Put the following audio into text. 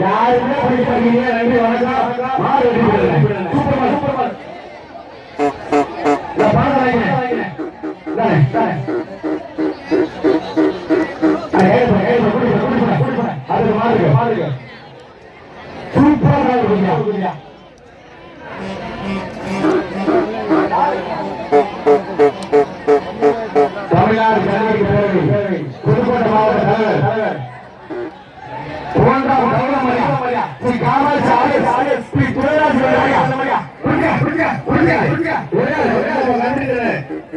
யாருமே படிப்பாங்க நன்றி வணக்கம். நான் பணம் வாங்கினேன் தானே தானே தமிழ்நாடு கல்வி பேரவை புதுக்கோட்டை மாவட்ட தலைவர் மூன்றாம் கௌரவமரியா ஸ்ரீ காமாட்சி ஆலய ஸ்ரீ துரைராஜ் மரியா